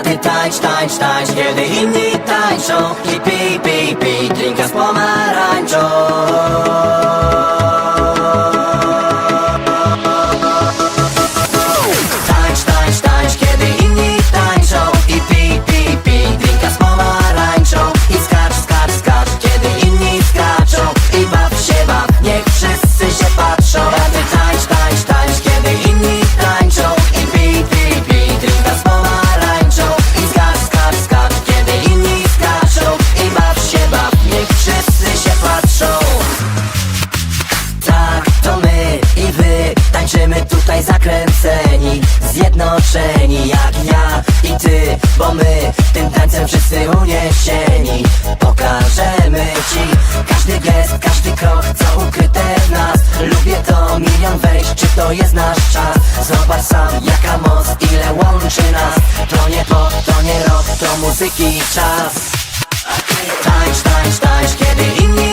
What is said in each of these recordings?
ty tańcz, tańcz, tańcz Kiedy inni tańczą I pij, pij, pij Drinka z pomarańczą Zjednoczeni jak ja i ty Bo my tym tańcem wszyscy uniesieni. Pokażemy ci każdy gest, każdy krok Co ukryte w nas. Lubię to milion wejść, czy to jest nasz czas? Zobacz sam jaka moc, ile łączy nas. To nie pop, to nie rock, to muzyki czas. Tańcz, tańcz, tańcz, kiedy inni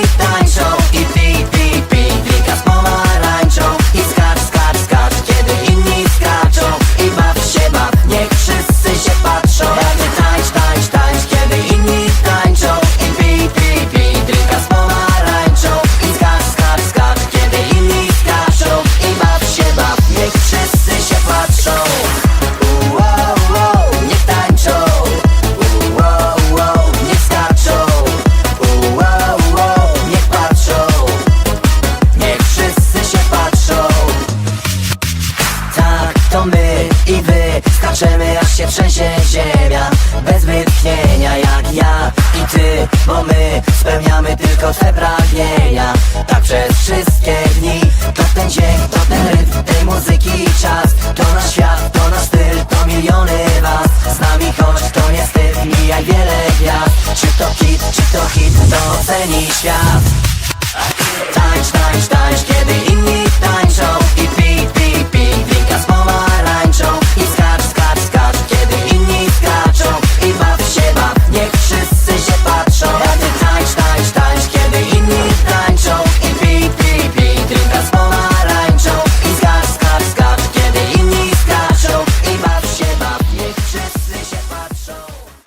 to my i wy. Skaczemy aż się trzęsie ziemia. Bez wytchnienia jak ja i ty Bo my spełniamy tylko twe pragnienia. Tak przez wszystkie dni To ten dzień,